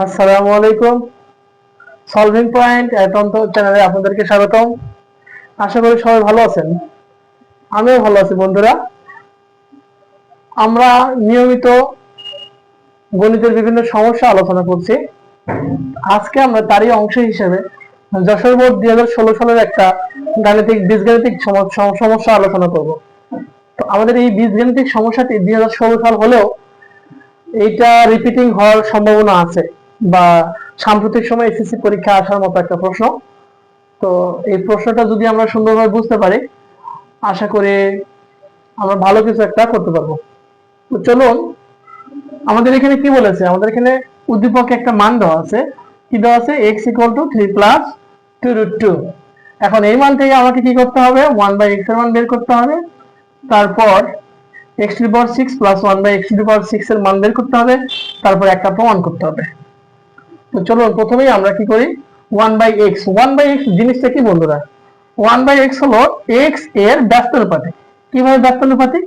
আসসালামু আলাইকুম। Solving point একান্ত চ্যানেলে আপনাদেরকে স্বাগতম। আশা করি সবাই ভালো আছেন। আমিও ভালো আছি বন্ধুরা। আমরা নিয়মিত গণিতের বিভিন্ন সমস্যা আলোচনা করছি। আজকে আমরা তারই অংশ হিসেবে যশোর বোর্ড দুই হাজার ষোলো সালের একটা গাণিতিক বীজগাণিতিক সম- সম- সমস্যা আলোচনা করব। তো আমাদের এই বীজগাণিতিক সমস্যাটি দুই হাজার ষোলো সাল হলেও এইটা রিপিটিং হওয়ার সম্ভাবনা আছে। বা সাম্প্রতিক সময় এসএসসি পরীক্ষা আসার মতো একটা প্রশ্ন। তো এই প্রশ্নটা যদি আমরা সুন্দরভাবে বুঝতে পারি, আশা করি আমরা ভালো কিছু একটা করতে পারব। তো চলুন, আমাদের এখানে কি বলেছে? আমাদের এখানে উদ্দীপকে একটা মান দেওয়া আছে। কি দেওয়া আছে? X equal to three plus two root two এখন এই মান থেকে আমাকে কি করতে হবে? ওয়ান বাই এক্সের মান বের করতে হবে। তারপর x to power six plus one by x to power six এর মান বের করতে হবে। তারপর একটা প্রমাণ করতে হবে। তো চলুন প্রথমেই আমরা কি করি? One by x one by x জিনিসটা কি বন্ধুরা? ওয়ান বাই এক্স হলো এক্সের ব্যস্তানুপাতিক কীভাবে ব্যস্তানুপাতিক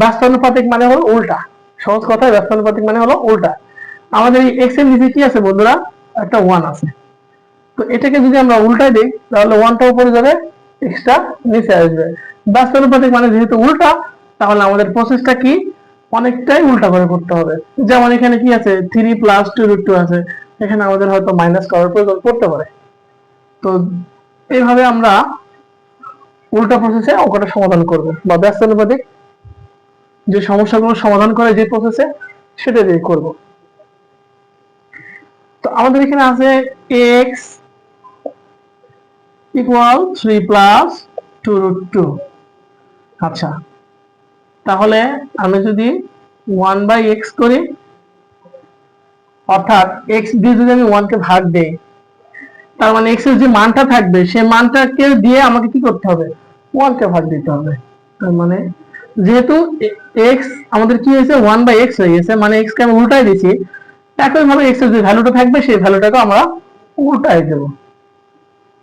ব্যস্তানুপাতিক মানে হলো উল্টা। সহজ কথায় ব্যস্তানুপাতিক মানে হলো উল্টা। আমাদের এই এক্সের নিচে কি আছে বন্ধুরা? একটা ওয়ান আছে। তো এটাকে যদি আমরা উল্টায় দিই, তাহলে ওয়ানটা উপরে যাবে এক্সট্রা নিচে আসবে। ব্যস্তানুপাতিক মানে যেহেতু উল্টা, তাহলে আমাদের প্রসেসটা কি? অনেকটাই উল্টা করে করতে হবে। যেমন এখানে কি আছে? Three plus two root two আছে। এখানে আমাদের হয়তো মাইনাস করার প্রয়োজন পড়তে পারে। তো এইভাবে আমরা উল্টা প্রসেসে অঙ্কটা সমাধান করব। বা ব্যস্তানুপাতিক যে সমস্যাগুলো সমাধান করে যে প্রসেসে সেটা দিয়ে করব। তো আমাদের এখানে আছে x equal three plus two root two আচ্ছা তাহলে আমি যদি ওয়ান বাই এক্স করি অর্থাৎ এক্স দিয়ে যদি আমি ওয়ানকে ভাগ দেই, তার মানে এক্সের যে মানটা থাকবে, সেই মানটাকে দিয়ে আমাকে কি করতে হবে? ওয়ানকে ভাগ দিতে হবে। তার মানে যেহেতু এক্স আমাদের কি হয়েছে? ওয়ান বাই এক্স হয়ে গেছে মানে এক্স কে আমি উল্টাই দিয়েছি একই ভাবে এক্সের যে ভ্যালুটা থাকবে, সেই ভ্যালুটাকে আমরা উল্টাই দেবো।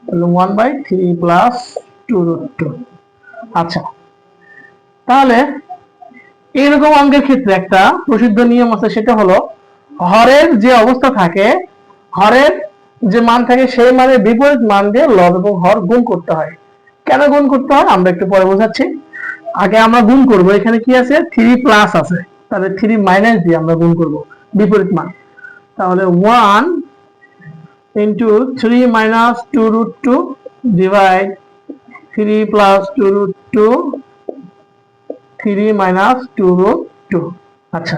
তাহলে one by three plus two two আচ্ছা তাহলে এইরকম অঙ্কের ক্ষেত্রে একটা প্রসিদ্ধ নিয়ম আছে, সেটা হলো হরের যে অবস্থা থাকে, হরের যে মান থাকে, সেই মানের বিপরীত মান দিয়ে লব এবং হর গুণ করতে হয়। কেন গুণ করতে হয়? আমরা একটু পরে বোঝাচ্ছি। আগে আমরা গুণ করব। এখানে কি আছে? থ্রি প্লাস আছে। তাহলে থ্রি মাইনাস দিয়ে আমরা গুণ করব। বিপরীত মান। তাহলে one into three minus two root two divide three plus two root two three minus two root two আচ্ছা।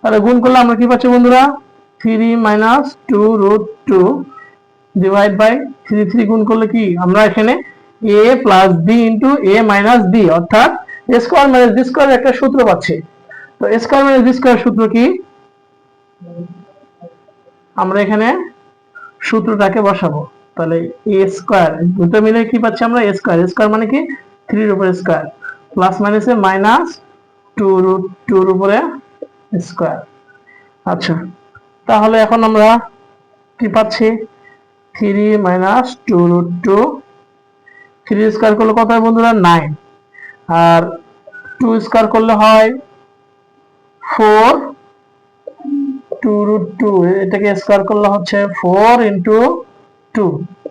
তাহলে গুণ করলে আমরা কি পাচ্ছি বন্ধুরা? Three minus two root two divide by three three গুণ করলে কি? আমরা এখানে a plus b into a minus b অর্থাৎ a square minus b square একটা সূত্র পাচ্ছি। তো a square minus b square সূত্র কি? আমরা এখানে সূত্রটাকে বসাবো। তাহলে এ স্কোয়ার দুটো মিলে কি পাচ্ছি আমরা? এ স্কোয়ার স্কোয়ার মানে কি? থ্রির উপরে স্কোয়ার প্লাস মাইনাসে মাইনাস টু রুট টুর উপরে স্কোয়ার আচ্ছা তাহলে এখন আমরা কি পাচ্ছি? Three minus two root two three square করলে কত হয় বন্ধুরা? নাইন আর টু স্কোয়ার করলে হয় ফোর টু রুট টু এটাকে স্কোয়ার করলে হচ্ছে ফোর ইন্টু টু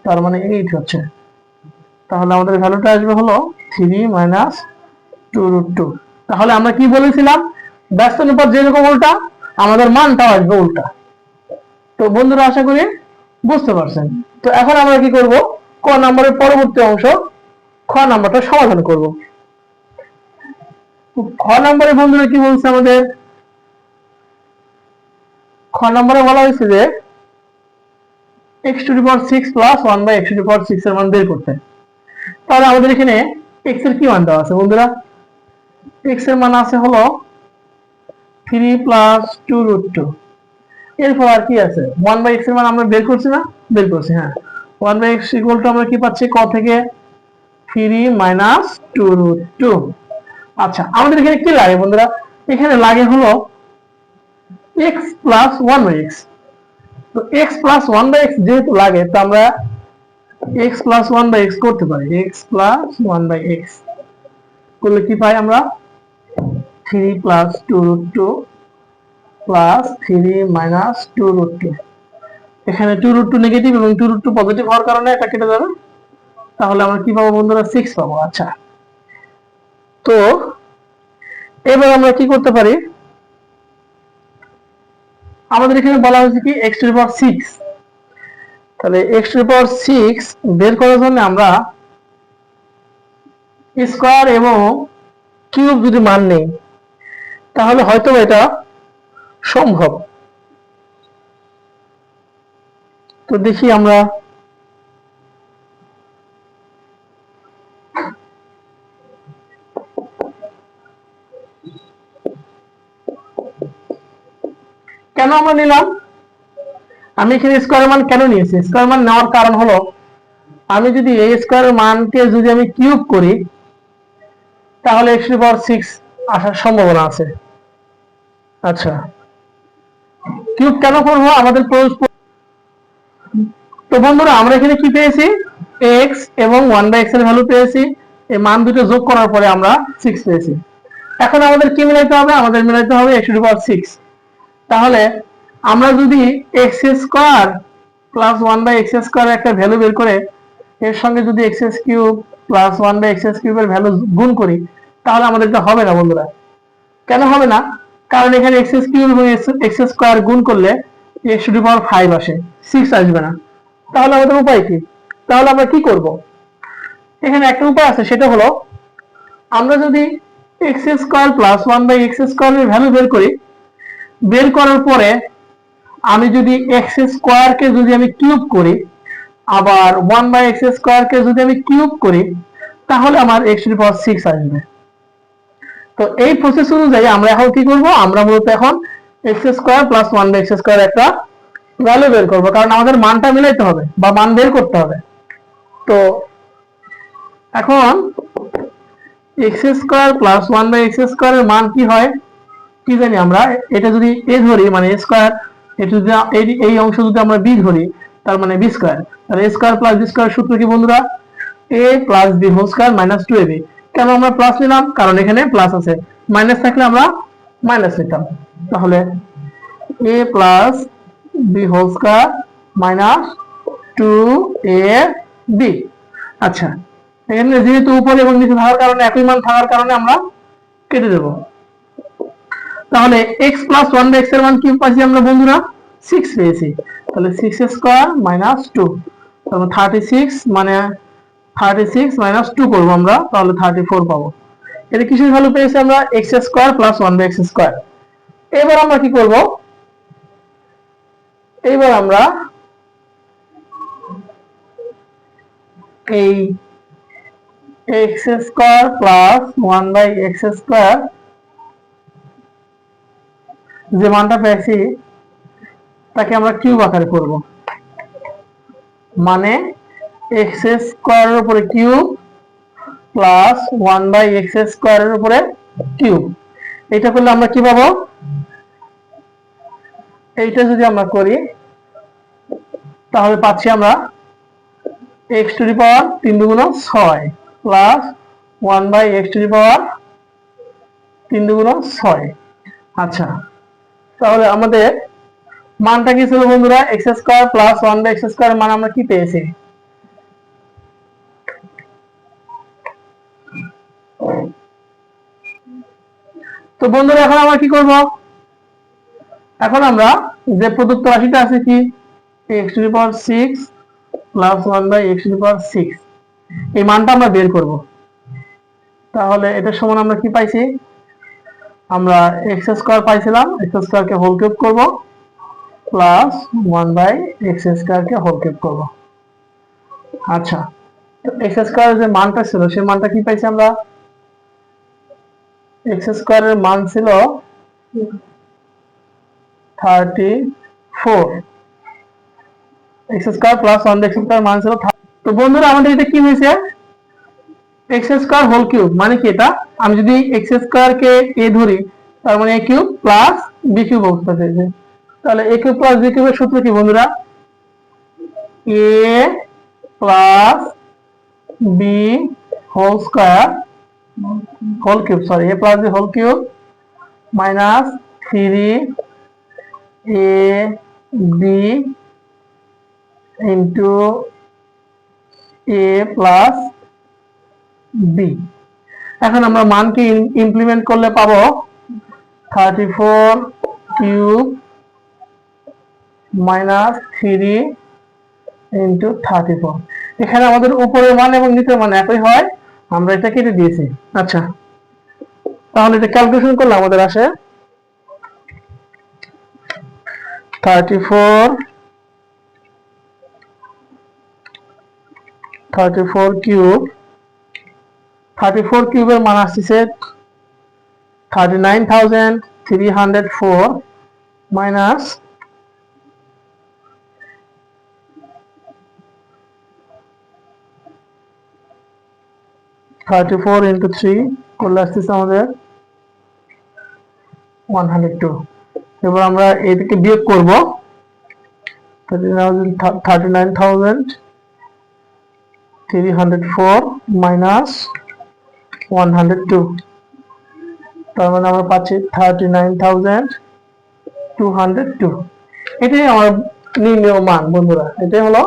তার মানে এইট হচ্ছে। তাহলে আমাদের ভ্যালুটা আসবে হলো three minus two root two তাহলে আমরা কি বলেছিলাম? ব্যস্ত অনুপাত যেরকম উল্টা, আমাদের মানটাও আসবে উল্টা। তো বন্ধুরা, আশা করি বুঝতে পারছেন। তো এখন আমরা কি করব? ক নম্বরের পরবর্তী অংশ, খ নাম্বারটা সমাধান করব। খ নম্বরে বন্ধুরা কি বলছে আমাদের? খ নম্বরে বলা হয়েছে যে x to power six plus one by x to power six এর মান বের করতে। তাহলে আমাদের এখানে এক্সের কি মান দেওয়া আছে বন্ধুরা? এক্সের মান আছে হলো three plus two root two এরপর আর কি আছে? ওয়ান বাই এক্সের মান আমরা বের করছি না? বের করছি হ্যাঁ। One by x equal to আমরা কি পাচ্ছি? ক থেকে? Three minus two root two আচ্ছা আমাদের এখানে কি লাগে বন্ধুরা? এখানে লাগে হলো x plus one by x তো x plus one by x যেহেতু লাগে, তো আমরা x plus one by x করতে পারি। X plus one by x করলে কি পাই আমরা? Three plus two root two plus three minus two root two এখানে টু রুট টু নেগেটিভ এবং টু রুট টু পজিটিভ হওয়ার কারণে এটা কেটে যাবে। তাহলে আমরা কি পাবো বন্ধুরা? সিক্স পাবো আচ্ছা। তো এবার আমরা কি করতে পারি? আমাদের এখানে বলা হয়েছে কি এক্স টু পাওয়ার সিক্স তাহলে এক্স টু পাওয়ার সিক্স বের করার জন্য আমরা স্কোয়ার এবং কিউব যদি মান নেই তাহলে হয়তো এটা সম্ভব। তো দেখি আমরা কেন আমরা নিলাম? আমি এখানে স্কোয়ারের মান কেন নিয়েছি? স্কোয়ার মান নেওয়ার কারণ হলো, আমি যদি এই স্কোয়ারের মানকে যদি আমি কিউব করি, তাহলে এক্স পাওয়ার সিক্স আসার সম্ভাবনা আছে। আচ্ছা। কিউব কেন করব? আমাদের তো বন্ধুরা, আমরা এখানে কি পেয়েছি? এক্স এবং ওয়ান বাই এক্সের ভ্যালু পেয়েছি। এই মান দুটো যোগ করার পরে আমরা সিক্স পেয়েছি। এখন আমাদের কি মিলাইতে হবে? আমাদের মিলাইতে হবে এক্স টু পাওয়ার সিক্স তাহলে আমরা যদি x square plus one by x square একটা ভ্যালু বের করে এর সঙ্গে যদি x s cube plus one by x s কিউবের ভ্যালু গুণ করি, তাহলে আমাদের এটা হবে না বন্ধুরা। কেন হবে না? কারণ এখানে এক্স কিউব এবং এক্স স্কোয়ার গুণ করলে এক্স টু পাওয়ার ফাইভ আসে। সিক্স আসবে না। তাহলে আমাদের উপায় কি? তাহলে আমরা কি করব? এখানে একটা উপায় আছে, সেটা হলো আমরা যদি x square plus one by x স্কোয়ারের ভ্যালু বের করি, বের করার পরে আমি যদি এক্স স্কোয়ারকে যদি আমি কিউব করি, আবার ওয়ান বাই এক্স স্কোয়ারকে যদি আমি কিউব করি, তাহলে আমার এক্স টু পাওয়ার সিক্স আসবে। তো এই প্রসেস অনুযায়ী আমরা এখন কি করব? আমরা মূলত এখন x square plus one by x square একটা ভ্যালু বের করব। কারণ আমাদের মানটা মিলাইতে হবে বা মান বের করতে হবে। তো এখন x square plus one by x স্কোয়ারের মান কি হয়? কি জানি আমরা? এটা যদি এ ধরি মানে স্কোয়ার এটা যদি এই- অংশ যদি আমরা বি ধরি, তার মানে বি স্কোয়ার তাহলে স্কোয়ার প্লাস বি স্কোয়ার সূত্র কি বন্ধুরা? A plus b whole square minus two a b কেন আমরা প্লাস নিলাম? কারণ এখানে প্লাস আছে। মাইনাস থাকলে আমরা মাইনাস নিতাম। তাহলে a plus b whole square minus two a b আচ্ছা এখানে যেহেতু উপরে এবং নিচে থাকার কারণে, একই মান থাকার কারণে আমরা কেটে দেবো। তাহলে এক্স প্লাস ওয়ান বাই এক্সের মান কি পাচ্ছি আমরা বন্ধুরা? সিক্স পেয়েছি। তাহলে সিক্স স্কোয়ার মাইনাস টু তারপর থার্টি সিক্স মানে থার্টি সিক্স মাইনাস আমরা, তাহলে থার্টি ফোর পাবো কিসের ভ্যালু পেয়েছি আমরা? প্লাস এবার আমরা কি করব? এইবার আমরা এই x square plus one by x square যে মানটা পেয়েছি, তাকে আমরা কিউব আকারে করব। মানে এক্স স্কোয়ারের উপরে cube plus one by x স্কোয়ারের উপরে কিউব এটা করলে আমরা কি পাবো? এইটা যদি আমরা করি, তাহলে পাচ্ছি আমরা এক্স টু পাওয়ার তিন দুগুণ ছয় plus one by x to power তিন দুগুণ ছয়। আচ্ছা তাহলে আমাদের মানটা কি ছিল বন্ধুরা? X square plus one by x square মান আমরা কি পেয়েছি? তো বন্ধুরা, এখন আমরা কি করব? এখন আমরা যে প্রদত্ত রাশিটা আছে কি? X to the power six plus one by x to the power six এই মানটা আমরা বের করব। তাহলে এটার সমান আমরা কি পাইছি? আমরা এক্স স্কোয়ার পাইছিলাম এক্স স্কোয়ারকে হোল কিউব করব প্লাস ওয়ান বাই এক্স স্কোয়ারকে হোল কিউব করব। আচ্ছা এক্স স্কোয়ারের যে মানটা ছিল, সেই মানটা কি পাইছি আমরা? এক্স স্কোয়ারের মান ছিল thirty four x plus x মান ছিল তো বন্ধুরা, আমাদের এটা কি হয়েছে? হোল কিউব মানে কি এটা? আমি যদি এক্স স্কোয়ার কে এ ধরি, তার মানে a cube plus b cube অবস্থা পেয়েছে তাহলে এ কিউব প্লাস বি কিউবের সূত্র কি বন্ধুরা? A plus b whole square whole cube sorry a plus b whole cube minus three a b into a plus b এখন আমরা মানকে ইমপ্লিমেন্ট করলে পাবো thirty four cube minus three into thirty four এখানে আমাদের উপরের মান এবং নিচের মান একই হয়। আমরা এটা কেটে দিয়েছি। আচ্ছা। তাহলে এটা ক্যালকুলেশন করলে আমাদের আসে thirty four thirty four cube thirty four কিউবের মান আসছে thirty nine thousand three hundred four minus thirty four into করলে আসতেছে আমাদের ওয়ান হান্ড্রেড টু এবার আমরা এদিকে বিয়োগ করব। থার্টি নাইন থাউজেন্ড তার মানে আমরা পাচ্ছি thirty nine thousand two hundred two এটাই আমার নির্ণয় মান, বন্ধুরা। এটাই হলো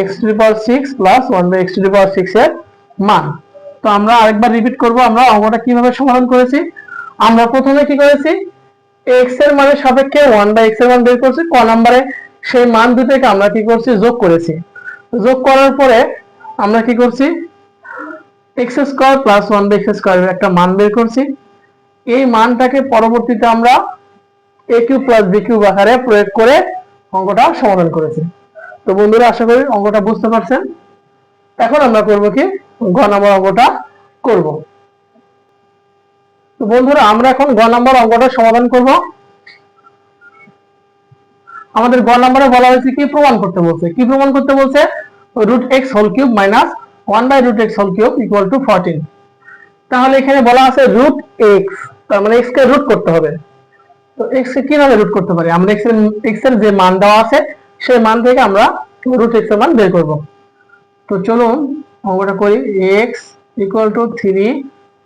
x to power six plus one by x to power six এর মান। তো আমরা আরেকবার রিপিট করব, আমরা অঙ্কটা কীভাবে সমাধান করেছি? আমরা প্রথমে কি করেছি? এক্সের মানের সাপেক্ষে ওয়ান বাই এক্সের মান বের করছি, ক নম্বরে সেই মান দুটোকে আমরা কি করছি? যোগ করেছি। যোগ করার পরে আমরা কি করছি? X square plus one by x স্কোয়ারের একটা মান বের করছি। এই মানটাকে পরবর্তীতে আমরা a cube plus b cube আকারে প্রয়োগ করে অঙ্কটা সমাধান করেছি। তো বন্ধুরা, আশা করি অঙ্কটা বুঝতে পারছেন। এখন আমরা করব কি? নম্বর অঙ্কটা করব। তো বন্ধুরা, আমরা এখন নম্বর অঙ্কটা সমাধান করব। আমাদের বলা হয়েছে কি? প্রমাণ করতে বলছে। কি প্রমাণ করতে বলছে? Root x whole cube minus one by root x whole cube equal to তাহলে এখানে বলা আছে রুট এক্স তার মানে এক্স কে রুট করতে হবে। তো এক্স কে কীভাবে রুট করতে পারি? আমরা এক্সের এক্সের যে মান দেওয়া আছে, সেই মান থেকে আমরা রুট এক্সের মান বের করব। তো চলুন অঙ্কটা করি x equal to three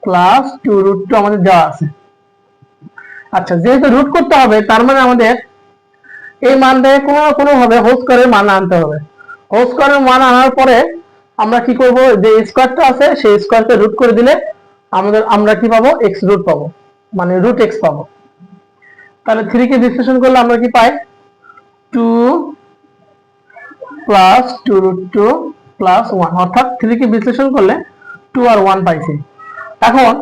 plus two root two আমাদের দেওয়া আছে। আচ্ছা যেহেতু রুট করতে হবে, তার মানে আমাদের এই মানটাকে কোনো না কোনো ভাবে হোল স্কোয়ারের মান আনতে হবে। হোল স্কোয়ারের মান আনার পরে আমরা কি করব, যে স্কোয়ারটা আছে, সেই স্কোয়ারকে রুট করে দিলে আমাদের, আমরা কি পাবো? এক্স রুট পাবো। মানে রুট এক্স পাবো। তাহলে থ্রিকে বিশ্লেষণ করলে আমরা কি পাই? Two plus two root two plus one অর্থাৎ থ্রি কে বিশ্লেষণ করলে টু আর ওয়ান পাইছি। এখন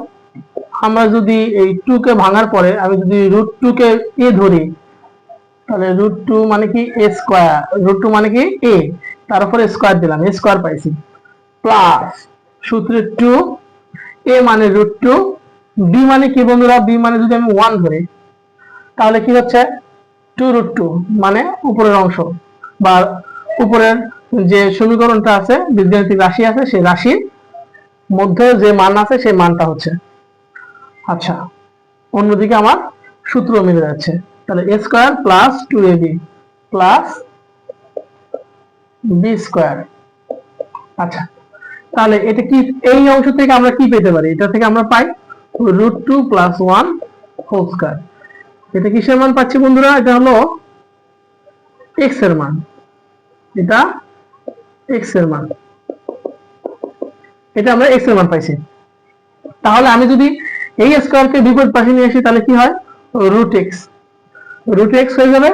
আমরা যদি এই টু কে ভাঙার পরে আমি যদি রুট টু কে এ ধরি, তাহলে রুট টু মানে কি এ স্কোয়ার রুট টু মানে কি এ তার উপরে স্কোয়ার দিলাম এ স্কোয়ার পাইছি। প্লাস সূত্রে টু এ মানে রুট টু বি মানে কি বন্ধুরা? বি মানে যদি আমি ওয়ান ধরি, তাহলে কি হচ্ছে? টু রুট টু মানে উপরের অংশ বা উপরের যে সমীকরণটা আছে বীজগাণিতিক রাশি আছে, সেই রাশির মধ্যে যে মান আছে, সেই মানটা হচ্ছে। আচ্ছা অন্যদিকে আমার সূত্র মিলে যাচ্ছে। তাহলে a square plus two a b plus b square আচ্ছা তাহলে এটা কি, এই অংশ থেকে আমরা কি পেতে পারি? এটা থেকে আমরা পাই root two plus one whole square এটা কিসের মান পাচ্ছি বন্ধুরা? এটা হলো এক্সের মান। এটা এক্সের মান। এটা আমরা এক্সের মান পাইছি। তাহলে আমি যদি এই বিপরীত পাশে নিয়ে আসি, তাহলে কি হয়? রুট এক্স রুট এক্স হয়ে যাবে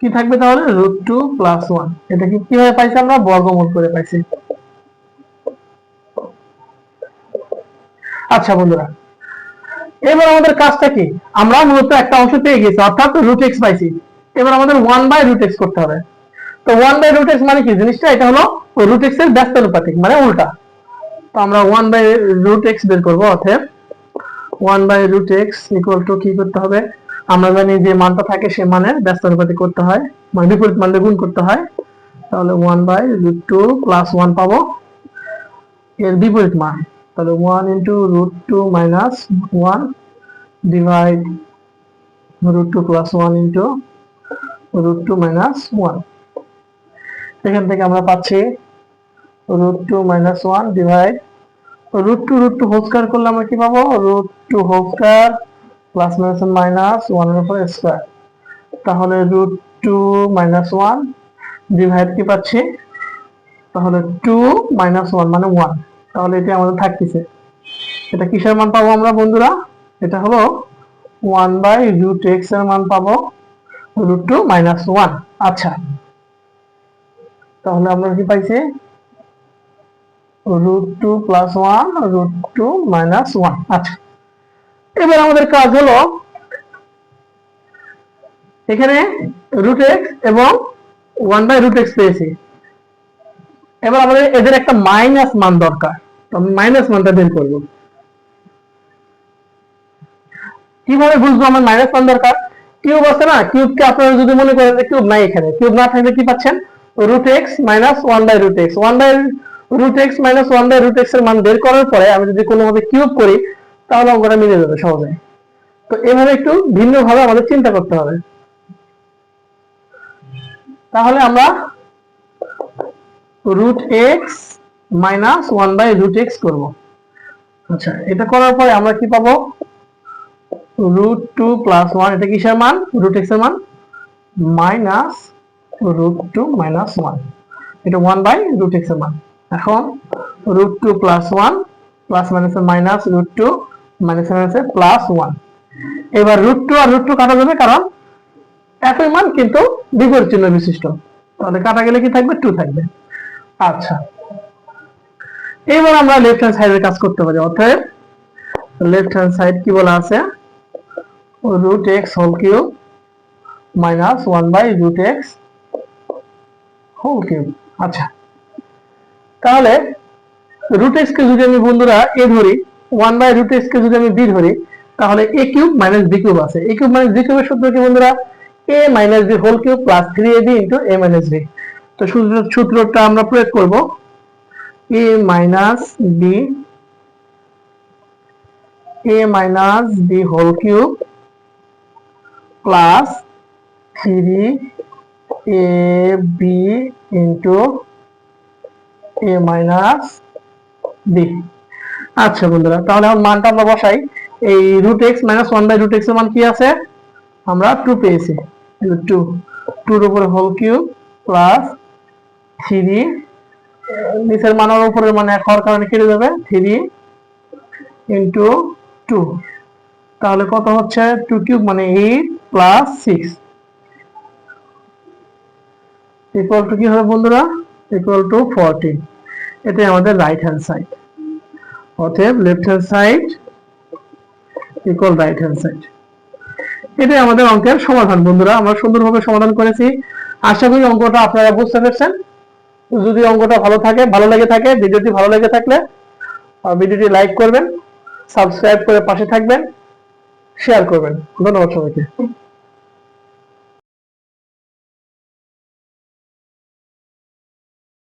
কি থাকবে তাহলে? রুট টু প্লাস ওয়ান এটা কীভাবে পাইছি আমরা? বর্গমূল করে পাইছি। আচ্ছা বন্ধুরা, এবার আমাদের কাজটা কি? আমরা মূলত একটা অংশ পেয়ে গেছি, অর্থাৎ রুট এক্স পাইছি। এবার আমাদের ওয়ান বাই রুট এক্স করতে হবে। তো ওয়ান বাই রুট এক্স মানে কি জিনিসটা? এটা হলো রুট এক্সের ব্যস্ত অনুপাতিক মানে উল্টা। তো আমরা ওয়ান বাই রুট এক্স বের করব অর্থাৎ one by root x equal to কি করতে হবে? আমরা জানি যে মানটা থাকে সে মানের ব্যস্ত অনুপাতিক করতে হয় মানে বিপরীত মান গুণ করতে হয়। তাহলে one by root two plus one পাবো এর বিপরীত মান। তাহলে one into root two minus one divide root two plus one into root two minus one এখান থেকে আমরা পাচ্ছি root two minus one divide root two root two whole square করলে আমরা কি পাবো? Root two whole square plus minus minus ওয়ানের উপর স্কোয়ার তাহলে root two minus one divide কি পাচ্ছি? তাহলে টু মাইনাস ওয়ান মানে ওয়ান তাহলে এটা আমাদের থাকতেছে। এটা কিসের মান পাবো আমরা বন্ধুরা? এটা হলো ওয়ান বাই রুট এক্সের মান পাবো রুট টু মাইনাস ওয়ান আচ্ছা। তাহলে আমরা কি পাইছি? Root two plus one root two minus one আচ্ছা। এবার আমাদের কাজ হলো এখানে রুট এক্স এবং ওয়ান বাই রুট এক্স পেয়েছি। এবার আমাদের এদের একটা মাইনাস মান দরকার। তো আমি মাইনাস মানটা বের করব। কীভাবে বুঝব আমার মাইনাস মান দরকার? কিউব আছে না? কিউবকে আপনারা যদি মনে করেন কিউব নাই এখানে। কিউব না থাকলে কি পাচ্ছেন? Root x minus one by root x one by root x minus one by root এক্সের মান বের করার পরে আমি যদি কোনোভাবে কিউব করি, তাহলে অঙ্কটা মিলে যাবে সহজে। তো এভাবে একটু ভিন্ন ভাবে আমাদের চিন্তা করতে হবে। তাহলে আমরা root x minus one by root x করব। আচ্ছা এটা করার পরে আমরা কি পাবো? রুট টু প্লাস ওয়ান এটা কিসের মান? রুট এক্সের মান? Minus root two minus one এটা ওয়ান বাই রুট এক্সের মান। এখন root two plus one plus minus minus root two minus minus plus one এবার রুট টু আর রুট টু কাটা যাবে কারণ একই মান কিন্তু বিপরীত চিহ্ন বিশিষ্ট। তাহলে কাটা গেলে কি থাকবে? টু থাকবে। আচ্ছা। এবার আমরা লেফট হ্যান্ড সাইডের কাজ করতে পারি। অর্থাৎ লেফট হ্যান্ড সাইড কি বলা আছে? Root x whole cube minus one by root x whole cube আচ্ছা। তাহলে রুট এক্স কে যদি আমি বন্ধুরা এ ধরি ওয়ান বাই রুট এক্স কে যদি আমি বি ধরি, তাহলে a cube minus b cube আছে। এ কিউব মাইনাস বি কিউবের সূত্র কি বন্ধুরা? A minus b whole cube plus three a b into a minus b তো সূত্রটা আমরা প্রয়োগ করব। A minus b a minus b whole cube plus three a b into a minus b আচ্ছা বন্ধুরা, তাহলে এখন মানটা আমরা বসাই। এই root x minus one by root এর মান কি আছে? আমরা টু পেয়েছি। টু টুর উপরে হোল কিউব প্লাস থ্রি নিচের মানের উপরের মানে এক হওয়ার কারণে কেটে যাবে থ্রি ইন্টু টু তাহলে কত হচ্ছে? টু কিউব মানে eight plus six equal to কি হবে বন্ধুরা? ইকুয়াল টু ফোরটিন এটাই আমাদের রাইট হ্যান্ড সাইড অতএব left hand side equal right hand side এটাই আমাদের অঙ্কের সমাধান বন্ধুরা। আমরা সুন্দরভাবে সমাধান করেছি। আশা করি অঙ্কটা আপনারা বুঝতে পেরেছেন। যদি অঙ্কটা ভালো থাকে, ভালো লেগে থাকে, ভিডিওটি ভালো লেগে থাকলে ভিডিওটি লাইক করবেন সাবস্ক্রাইব করে পাশে থাকবেন শেয়ার করবেন। ধন্যবাদ সবাইকে।